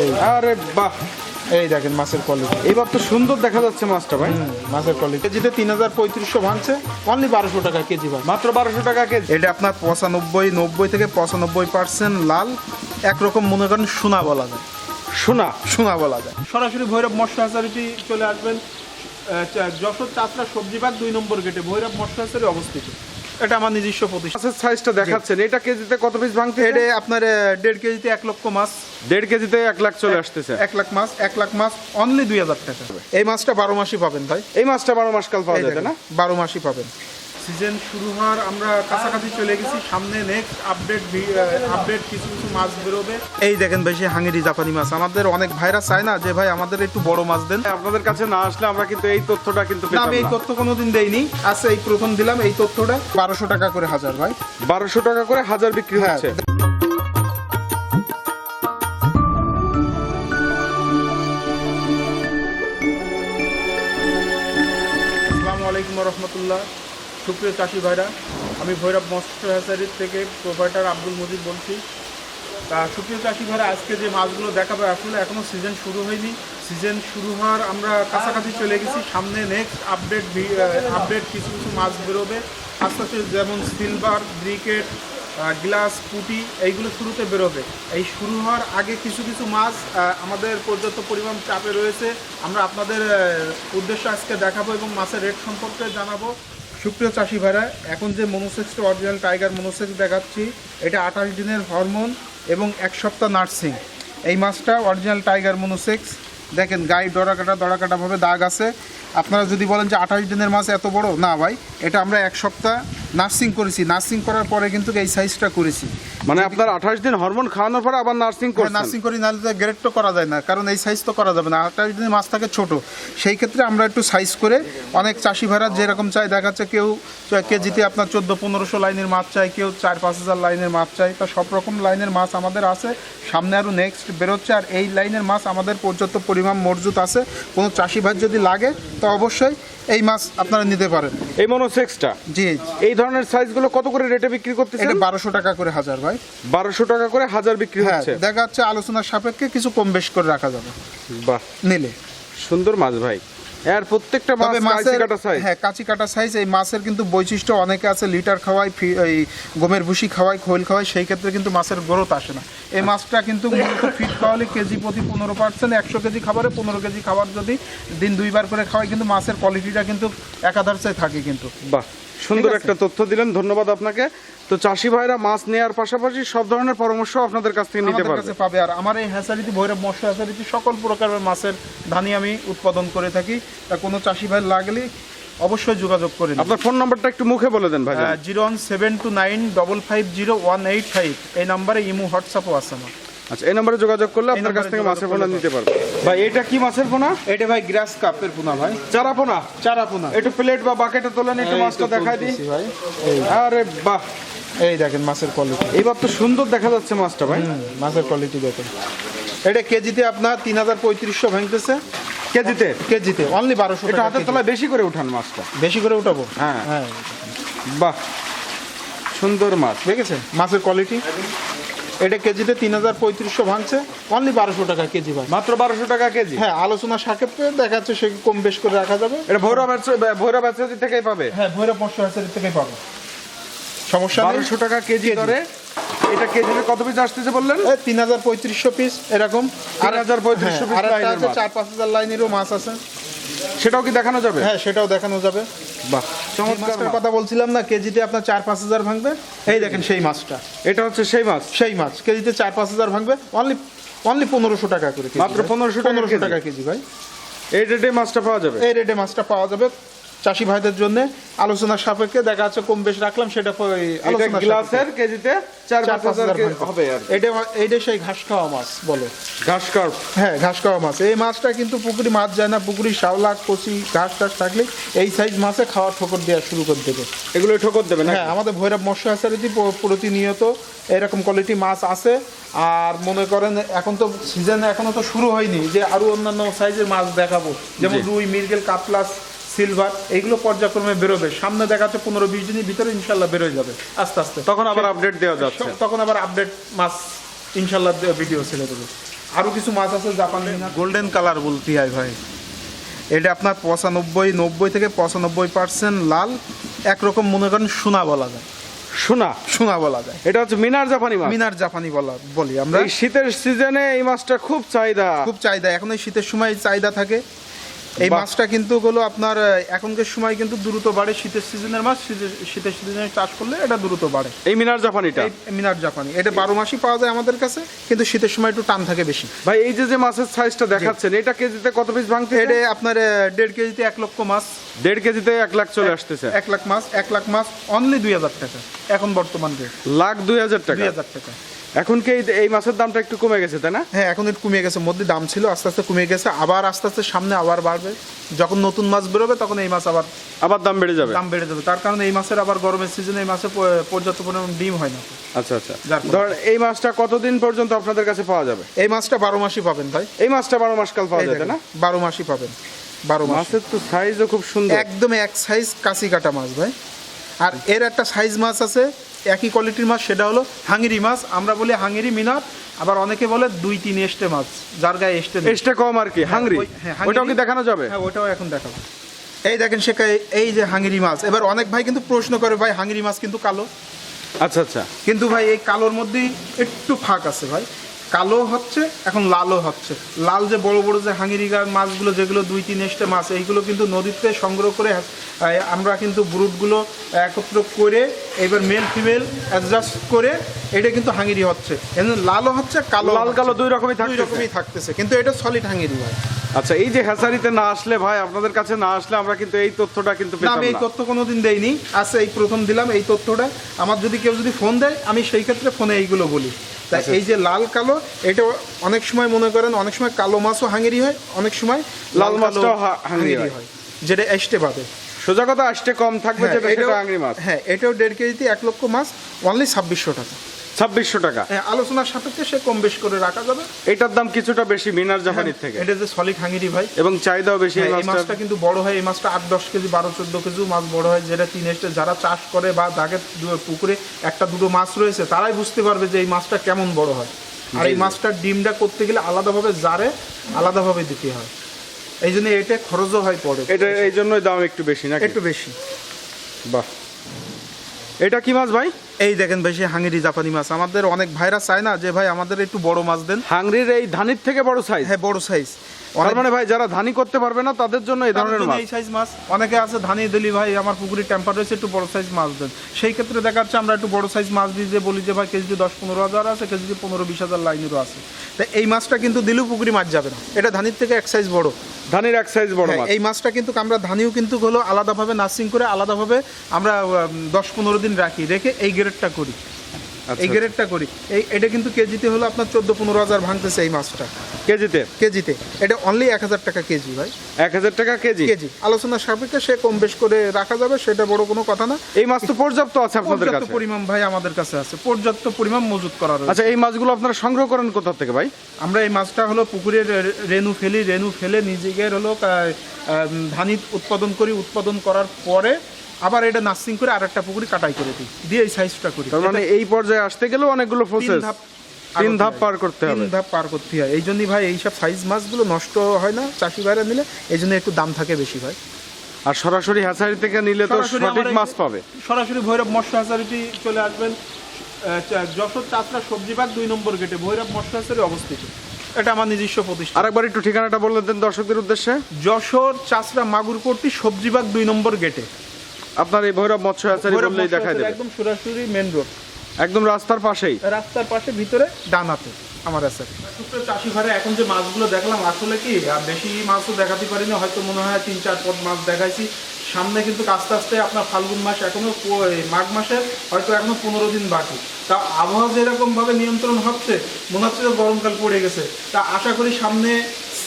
এই আরে বাহ। এই দেখেন মাছের কোয়ালিটি এইবার তো সুন্দর দেখা যাচ্ছে মাছটা ভাই। মাছের কোয়ালিটি কেজিতে তিন হাজার পঁয়ত্রিশশো ভাঙছে। অনলি বারোশো টাকা কেজি ভাই মাত্র বারোশো টাকা কেজি। এটা আপনার পঁচানব্বই নব্বই থেকে পঁচানব্বই পার্সেন্ট লাল। একরকম মনে করেন সোনা বলা যায়। শোনা সোনা বলা যায়। সরাসরি ভৈরব মৎস্য হাসারিটি চলে আসবেন। যশোর চাষরা সবজি বাগ দুই নম্বর গেটে। ভৈরব মৎস্য হাসারি অবস্থিত। এটা আমার নিজস্ব প্রতিষ্ঠান। মাছের সাইজটা দেখাচ্ছেন। এটা কেজিতে কত পিস ভাঙতে এটা আপনার দেড় কেজিতে এক লক্ষ মাছ। দেড় কেজিতে এক লাখ চলে আসতেছে। এক লাখ মাছ এক লাখ মাছ অনলি দুই হাজার টাকা। এই মাছটা বারো মাসই পাবেন ভাই। এই মাছটা বারো মাস কাল পাওয়া যাবে না? বারো মাসই পাবেন। সিজন শুরু হওয়ার আমরা কাছাকাছি চলে গেছি। সামনে নেক্সট আপডেট আপডেট কিছু কিছু মাছ বেরোবে। এই দেখেন বেশি হাঙ্গেরি জাপানি মাছ। আমাদের অনেক ভাইরা চায় না যে ভাই আমাদের একটু বড় মাছ দেন। আপনাদের কাছে না আসলে আমরা কিন্তু এই তথ্যটা কিন্তু আমি এই তথ্য কোনোদিন দেইনি। আচ্ছা এই প্রথম দিলাম এই তথ্যটা। বারোশো টাকা করে হাজার ভাই। বারোশো টাকা করে হাজার বিক্রি হ্যাঁ। হচ্ছে। আসসালামু আলাইকুম রহমতুল্লাহ। সুপ্রিয় চাষি ভাইরা, আমি ভৈরব মৎস্য হ্যাচারির থেকে প্রোভাইডার আব্দুল মজিদ বলছি। তা সুপ্রিয় চাষি ভাইরা, আজকে যে মাছগুলো দেখাবো, আসলে এখনও সিজন শুরু হয়নি। সিজন শুরু হওয়ার আমরা কাছাকাছি চলে গেছি। সামনে নেক্সট আপডেট আপডেট কিছু কিছু মাছ বেরোবে। আস্তে আস্তে যেমন সিলভার ব্রিকেট গ্লাস পুটি, এইগুলো শুরুতে বেরোবে। এই শুরু হওয়ার আগে কিছু কিছু মাছ আমাদের পর্যাপ্ত পরিমাণ চাপে রয়েছে। আমরা আপনাদের উদ্দেশ্যে আজকে দেখাবো এবং মাছের রেট সম্পর্কে জানাব। সুপ্রিয় চাষি ভাইরা, এখন যে মনোসেক্সটা অরিজিনাল টাইগার মনোসেক্স দেখাচ্ছি, এটা আঠাশ দিনের হরমোন এবং এক সপ্তাহ নার্সিং এই মাছটা অরিজিনাল টাইগার মনোসেক্স। দেখেন গায়ে দড়াকাটা দড়াকাটাভাবে দাগ আছে। আপনারা যদি বলেন যে আঠাশ দিনের মাছ এত বড়, না ভাই, এটা আমরা এক সপ্তাহ নার্সিং করেছি। নার্সিং করার পরে কিন্তু এই সাইজটা করেছি। মানে আপনার আঠাশ দিন হরমোন খাওয়ানোর পরে আবার নার্সিং করছেন? নার্সিং করি নাহলে তো গ্রেড তো করা যায় না কারণ এই সাইজ তো করা যাবে না। আঠাশ দিনের মাছ থাকে ছোট। সেই ক্ষেত্রে আমরা একটু সাইজ করে অনেক চাষি ভাড়া যেরকম চাই দেখাচ্ছে কেউ কেজিতে আপনার চোদ্দ পনেরোশো লাইনের মাছ চাই কেউ চার পাঁচ হাজার লাইনের মাছ চাই তা সব রকম লাইনের মাছ আমাদের আছে। সামনে আরও নেক্সট বেরোচ্ছে। আর এই লাইনের মাছ আমাদের পর্যাপ্ত পরিমাণ মজুত আছে। কোনো চাষি ভাই যদি লাগে তো অবশ্যই এই মাছ আপনারা নিতে পারেন। এই মনোসেক্সটা জি। এই ধরনের সাইজগুলো কত করে রেটে বিক্রি করতেছেন? এটা বারোশো টাকা করে হাজার ভাই। বারোশো টাকা করে হাজার বিক্রি হ্যাঁ হচ্ছে? দেখা যাচ্ছে আলোচনার সাপেক্ষে কিছু কম বেশ করে রাখা যাবে। বাহ। নিলে। সুন্দর মাছ ভাই। এর প্রত্যেকটা মাছ মাছের কাটা সাইজ হ্যাঁ কাঁচি কাটা সাইজ এই মাছের কিন্তু বৈশিষ্ট্য অনেকে আছে লিটার খাওয়াই ফি- এই গমের ভুসি খাওয়াই খোল খাওয়াই সেই ক্ষেত্রে কিন্তু মাছের গ্রোথ আসে না। এই মাছটা কিন্তু মূলত ফিট খাওয়ালে কেজি প্রতি পনেরো পার্সেন্ট একশো কেজি খাবারে পনেরো কেজি খাবার যদি দিন দুইবার করে খাওয়াই কিন্তু মাছের কোয়ালিটিটা কিন্তু একাধারসে থাকে কিন্তু। বাহ। সুন্দর একটা তথ্য দিলেন ধন্যবাদ আপনাকে। তো চাষি ভাইরা মাছ নেওয়ার পাশাপাশি সব ধরনের পরামর্শ আপনাদের কাছ থেকে নিতে পারবে। পাবে। আর আমার এই হ্যাচারিতে ভৈরব মৎস্য হ্যাচারিতে সকল প্রকারের মাছের ধানি আমি উৎপাদন করে থাকি। তা কোনো চাষি ভাই লাগলে অবশ্যই যোগাযোগ করে নিন। আপনার ফোন নাম্বারটা একটু মুখে বলে দেন ভাই zero one seven two nine double five zero one eight five. এই নাম্বারে ইমো হোয়াটসঅ্যাপও আছে আমার। আচ্ছা এই নাম্বারে যোগাযোগ করলে আপনার কাছ থেকে মাছের পোনা নিতে পারবে। ভাই এটা কি মাছের পোনা? এটা ভাই গ্রাস কাপের পোনা ভাই। চারা পোনা? চারা পোনা। একটু প্লেট বা বাকেটে তোলেন একটু মাছটা দেখাই দিই। ভাই। আরে বাহ! এই দেখেন মাছের কোয়ালিটি এইবার তো সুন্দর দেখা যাচ্ছে মাছটা ভাই। মাছের কোয়ালিটি দেখেন। এটা কেজিতে আপনার তিন হাজার পঁয়ত্রিশশো ভাঙতেছে। কেজিতে? কেজিতে অনলি বারোশো এটা হাতের। তলায় বেশি করে উঠান মাছটা। বেশি করে উঠাবো? হ্যাঁ। হ্যাঁ। বাহ! সুন্দর মাছ দেখেছেন? মাছের কোয়ালিটি এটা কেজিতে তিন হাজার পঁয়ত্রিশশো ভাঙছে। অনলি বারোশো টাকা কেজি ভাই মাত্র বারোশো টাকা কেজি? হ্যাঁ আলোচনা সাক্ষেত্রে দেখা যাচ্ছে সে কম বেশ করে রাখা যাবে। এটা ভৈরব ভৈরব আচার্য থেকেই পাবে? হ্যাঁ ভৈরব মৎস্য হাসারি থেকে পাবো। সমস্যা নেই। বারোশো টাকা কেজি ধরে এটা কেজিতে কত পিস আসতেছে বললেন? তিন হাজার পঁয়ত্রিশশো পিস এরকম। 3,3500 piece আর একটা লাইনের আছে চার পাঁচ হাজার লাইনেরও মাছ আছে। সেটাও কি দেখানো যাবে? হ্যাঁ সেটাও দেখানো যাবে। বাহ চমৎকার কথা বলছিলাম না কেজিতে আপনার চার পাঁচ হাজার ভাঙবে? এই দেখেন সেই মাছটা। এটা হচ্ছে সেই মাছ? সেই মাছ কেজিতে চার পাঁচ হাজার ভাঙবে। অনলি অনলি পনেরোশো টাকা করে মাত্র পনেরোশো পনেরোশো টাকা কেজি ভাই। এই রেটে মাছটা পাওয়া যাবে? এই রেটে মাছটা পাওয়া যাবে। চাষি ভাইদের জন্য আলোচনার সাপেক্ষে দেখা যাচ্ছে কম বেশ রাখলাম সেটা এটা গ্লাসের কেজিতে চার পাঁচ হাজার হবে আর এটা সেই ঘাস খাওয়া মাছ বলে। ঘাস হ্যাঁ ঘাস খাওয়া মাছ। এই মাছটা কিন্তু পুকুরি মাছ যায় না পুকুরি শাওলা কচি ঘাস টাস থাকলে এই সাইজ মাছে খাওয়ার ঠোকর দেওয়া শুরু করে দেবে। এগুলো ঠোকর দেবে হ্যাঁ আমাদের ভৈরব মৎস্য হাসারিতে প্রতিনিয়ত এরকম কোয়ালিটি মাছ আছে। আর মনে করেন এখন তো সিজন এখনও তো শুরু হয়নি যে আরও অন্যান্য সাইজের মাছ দেখাবো। যেমন রুই মিরগেল কাতলাস সিলভার এইগুলো পর্যায়ক্রমে বেরোবে। সামনে দেখা যাচ্ছে পনেরো বিশ দিনের ভিতরে ইনশাল্লাহ বেরোয় যাবে আস্তে আস্তে। তখন আবার আপডেট দেওয়া যাচ্ছে। তখন আবার আপডেট মাছ ইনশাল্লাহ ভিডিও ছেড়ে দেবে। আরও কিছু মাছ আছে জাপানি। গোল্ডেন কালার বলতে হয় ভাই। এটা আপনার পঁচানব্বই নব্বই থেকে পঁচানব্বই পার্সেন্ট লাল। একরকম মনে করেন সোনা বলা যায়। সোনা? সোনা বলা যায়। এটা হচ্ছে মিনার জাপানি মাছ? মিনার জাপানি বলা বলি আমরা। এই শীতের সিজনে এই মাছটা খুব চাহিদা। খুব চাহিদা। এখন এই শীতের সময় চাহিদা থাকে। এই মাছটা কিন্তু হলো আপনার এখনকার সময় কিন্তু দ্রুত বাড়ে। শীতের সিজনের মাছ শীতের সিজনে চাষ করলে এটা দ্রুত বাড়ে। এই মিনার জাপানিটা এই মিনার জাপানি। এটা বারো মাসই পাওয়া যায় আমাদের কাছে কিন্তু শীতের সময় একটু টান থাকে বেশি। ভাই এই যে যে মাছের সাইজটা দেখাচ্ছেন এটা কেজিতে কত পিস ভাঙতে এটা আপনার দেড় কেজিতে এক লক্ষ মাছ। দেড় কেজিতে এক লাখ চলে আসতেছে। এক লাখ মাছ এক লাখ মাছ অনলি দুই হাজার টাকা এখন বর্তমান লাখ দুই হাজার টাকা? দুই হাজার টাকা। এখন কি এই- মাছের দামটা একটু কমে গেছে তাই না? হ্যাঁ এখন একটু কমে গেছে মধ্যে দাম ছিল আস্তে আস্তে কমে গেছে আবার আস্তে আস্তে সামনে আবার বাড়বে। যখন নতুন মাছ বেরোবে তখন এই মাছ আবার আবার দাম বেড়ে যাবে? দাম বেড়ে যাবে। তার কারণে এই মাছের আবার গরমের সিজনে এই মাছে পর্যাপ্ত পরিমাণ ডিম হয় না। আচ্ছা আচ্ছা। ধর এই মাছটা কতদিন পর্যন্ত আপনাদের কাছে পাওয়া যাবে? এই মাছটা বারো মাসই পাবেন ভাই। এই মাছটা বারো মাস কাল পাওয়া যাবে না? বারো মাসই পাবেন বারো মাস মাছের তো সাইজও খুব সুন্দর। একদম এক সাইজ কাঁচি কাটা মাছ ভাই। আর এর একটা সাইজ মাছ আছে একই কোয়ালিটির মাছ সেটা হলো হাঙ্গিরি মাছ। আমরা বলি হাঙ্গিরি মিনার আবার অনেকে বলে দুই তিন এস্টে মাছ যার গায়ে এস্টে এস্টে কম আর কি হাংরি ওই- হ্যাঁ। ওইটাও কি দেখানো যাবে? হ্যাঁ ওটাও এখন দেখাবো। এই দেখেন সে এই যে হাঙ্গিরি মাছ। এবার অনেক ভাই কিন্তু প্রশ্ন করে ভাই হাঙ্গিরি মাছ কিন্তু কালো? আচ্ছা আচ্ছা। কিন্তু ভাই এই কালোর মধ্যেই একটু ফাঁক আছে ভাই। কালো হচ্ছে এখন লালও হচ্ছে। লাল যে বড় বড় যে হাঙ্গিরিগার মাছগুলো যেগুলো দুই তিন এস্টে মাছ এইগুলো কিন্তু নদীতে সংগ্রহ করে আমরা কিন্তু ব্রুটগুলো একত্র করে এবার মেল ফিমেল অ্যাডজাস্ট করে এটা কিন্তু হাঙ্গিরি হচ্ছে। লালও হচ্ছে কালো লাল কালো দুই রকমই দুই রকমই থাকতেছে কিন্তু এটা সলিড হাঙ্গিরি হয়। আচ্ছা এই যে হ্যাচারিতে না আসলে ভাই আপনাদের কাছে না আসলে আমরা কিন্তু এই তথ্যটা কিন্তু আমি এই তথ্য কোনোদিন দেইনি। আচ্ছা এই প্রথম দিলাম এই তথ্যটা। আমার যদি কেউ যদি ফোন দেয় আমি সেই ক্ষেত্রে ফোনে এইগুলো বলি। আচ্ছা। এই যে লাল কালো এটা অনেক সময় মনে করেন অনেক সময় কালো মাছও হাঙ্গেরি হয় অনেক সময় লাল মাছটাও হাঙ্গেরি হাঙ্গেরি হয়। যেটা এসতে পাবে সোজা কথা আসতে কম থাকবে হ্যাঁ, যেটা আংরি মাছ হ্যাঁ এটাও দেড় কেজিতে এক লক্ষ মাছ অনলি ছাব্বিশশো টাকা ছাব্বিশশো টাকা। হ্যাঁ আলোচনার সাপেক্ষে সে কম বেশ করে রাখা যাবে। এটার দাম কিছুটা বেশি মিনার জাপানির থেকে। এটা যে সলিড হাঙ্গিরি ভাই। এবং চাহিদাও বেশি এই হ্যাঁ, এই মাছটা কিন্তু বড় হয় এই মাছটা আট দশ কেজি বারো চোদ্দ কেজি মাছ বড় হয় যেটা তিন যারা চাষ করে বা যাকে পুকুরে একটা দুটো মাছ রয়েছে তারাই বুঝতে পারবে যে এই মাছটা কেমন বড় হয়। আর এই মাছটার ডিমটা করতে গেলে আলাদাভাবে জারে আলাদাভাবে দিতে হয়। এই জন্য এটা খরচও হয় পড়ে এটা এই জন্যই দাম একটু বেশি না একটু বেশি। বাহ। এটা কি মাছ ভাই? এই দেখেন বেশি হাঙ্গিরি জাপানি মাছ। আমাদের অনেক ভাইরা চায় না যে ভাই আমাদের একটু বড় মাছ দেন। হাঙ্গির এই ধানির থেকে বড় সাইজ হ্যাঁ বড় সাইজ তার মানে ভাই যারা ধানি করতে পারবে না তাদের জন্য এই ধরনের মাছ। এই সাইজ মাছ অনেকে আছে ধানি দিলি ভাই আমার পুকুরে টেম্পার রয়েছে একটু বড় সাইজ মাছ দেন। সেই ক্ষেত্রে দেখা যাচ্ছে আমরা একটু বড় সাইজ মাছ দিয়ে বলি যে ভাই কেজি দশ পনেরো হাজার আছে কেজি পনেরো বিশ হাজার লাইনেরও আছে। তা এই মাছটা কিন্তু দিলেও পুকুরি মাছ যাবে না। এটা ধানির থেকে এক সাইজ বড়। ধানির এক সাইজ বড় হ্যাঁ, মাছ। এই মাছটা কিন্তু আমরা ধানিও কিন্তু হলো আলাদাভাবে নার্সিং করে আলাদাভাবে আমরা দশ পনেরো দিন রাখি রেখে এই গ্রেডটা করি। আচ্ছা, এই গ্রেডটা করি। এই এটা কিন্তু কেজিতে হলো আপনার চোদ্দ পনেরো হাজার ভাঙতেছে এই মাছটা। কেজিতে? কেজিতে। এটা অনলি এক হাজার টাকা কেজি ভাই। এক হাজার টাকা কেজি? কেজি। আলোচনার সাপেক্ষে সে কম বেশ করে রাখা যাবে সেটা বড় কোনো কথা না। এই মাছ তো পর্যাপ্ত আছে আপনাদের পর্যাপ্ত কাছে? পরিমাণ ভাই আমাদের কাছে আছে। পর্যাপ্ত পরিমাণ মজুত করা রয়েছে। আচ্ছা এই মাছগুলো আপনারা সংগ্রহ করেন কোথা থেকে ভাই? আমরা এই মাছটা হলো পুকুরের রেনু ফেলি রেনু ফেলে নিজেকে হলো ধানি উৎপাদন করি উৎপাদন করার পরে আবার এটা নার্সিং করে আর একটা পুকুরি কাটাই করে দিই। দিয়ে এই সাইজটা করি। তার মানে এই পর্যায়ে আসতে গেলেও অনেকগুলো প্রসেস তিন ধাপ পার করতে হবে। তিন ধাপ পার করতে হয়। এই জন্যই ভাই এইসব সাইজ মাছগুলো নষ্ট হয় না চাষি ভাইরা নিলে এই জন্য একটু দাম থাকে বেশি ভাই আর সরাসরি হ্যাচারি থেকে নিলে তো সঠিক মাছ পাবে। সরাসরি ভৈরব মৎস্য চলে আসবেন। যশোর চাষরা সবজি বাগ দুই নম্বর গেটে ভৈরব মৎস্য অবস্থিত। এটা আমার নিজস্ব প্রতিষ্ঠান। আরেকবার একটু ঠিকানাটা বলে দেন দর্শকদের উদ্দেশ্যে। যশোর মাগুরকোটটি সবজি বাগ দুই নম্বর গেটে আপনার এই ভৈরব মৎস্য হ্যাচারি বললেই হাসারি দেবে। একদম সরাসরি মেন রোড একদম রাস্তার পাশেই। রাস্তার পাশে ভিতরে ডানাতে আমার আছে ছোট্ট চাষি ঘরে এখন যে মাছগুলো দেখলাম আসলে কি আর বেশি মাছও দেখাতে পারিনি হয়তো মনে হয় তিন চার পদ মাছ দেখাইছি। সামনে কিন্তু আস্তে আস্তে আপনার ফাল্গুন মাস এখনও মাঘ মাসের হয়তো এখনও পনেরো দিন বাকি। তা আবহাওয়া যেরকম ভাবে নিয়ন্ত্রণ হচ্ছে মনে হচ্ছে যে গরমকাল পড়ে গেছে। তা আশা করি সামনে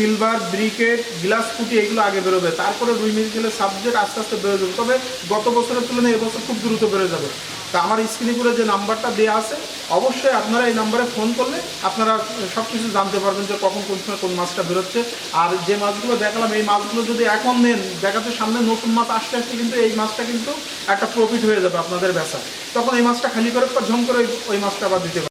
সিলভার, ব্রিকেট, গ্লাস ফুটি এগুলো আগে বেরোবে। তারপরে রুই মিরকেলের সাবজেক্ট আস্তে আস্তে বেড়ে যাবে। তবে গত বছরের তুলনায় এবছর খুব দ্রুত বেড়ে যাবে। তা আমার স্ক্রিনে করে যে নাম্বারটা দেওয়া আছে, অবশ্যই আপনারা এই নাম্বারে ফোন করলে আপনারা সব কিছু জানতে পারবেন যে কখন কোন সময় কোন মাছটা বেরোচ্ছে। আর যে মাছগুলো দেখালাম, এই মাছগুলো যদি এখন নেন দেখাতে সামনে নতুন মাছ আসতে আসতে কিন্তু এই মাছটা কিন্তু একটা প্রফিট হয়ে যাবে আপনাদের বেচা তখন এই মাছটা খালি করে ঝম করে ওই- মাছটা আবার দিতে